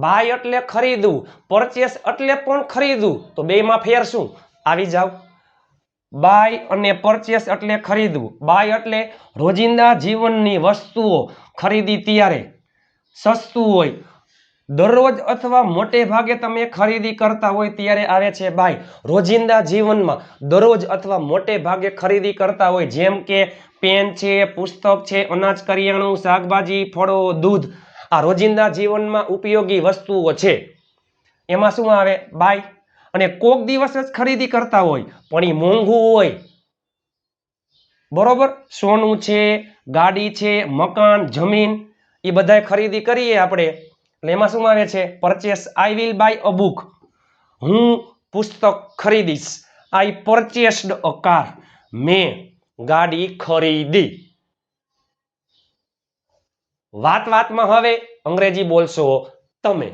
By એટલે ખરીદવું, purchase એટલે પણ ખરીદવું, તો બેમાં ફેર શું? આવી જાવ. બાય અને પરચેસ એટલે ખરીદવું. બાય એટલે રોજિંદા જીવનની વસ્તુઓ ખરીદી ત્યારે. સસ્તું હોય. દરરોજ અથવા મોટે ભાગે તમે ખરીદી કરતા હોય ત્યારે આવે છે બાય. રોજિંદા જીવનમાં દરરોજ અથવા મોટે ભાગે ખરીદી કરતા હોય, જેમ કે પેન છે, પુસ્તક છે, અનાજ, કરિયાણું, શાકભાજી, ફળો, દૂધ આ રોજિંદા જીવનમાં ઉપયોગી વસ્તુઓ છે. એમાં શું આવે? બાય. અને કોક દિવસ જ ખરીદી કરતા હોય, પણ એ મોંઘું હોય. બરોબર? સોનું છે, ગાડી છે, મકાન, જમીન એ બધાય ખરીદી કરીએ આપણે. એટલે એમાં શું આવે છે? Purchase I will buy a book હું પુસ્તક ખરીદીશ. આઈ પરચેસ્ડ અ કાર મેં ગાડી ખરીદી. વાત વાતમાં હવે અંગ્રેજી બોલશો તમે.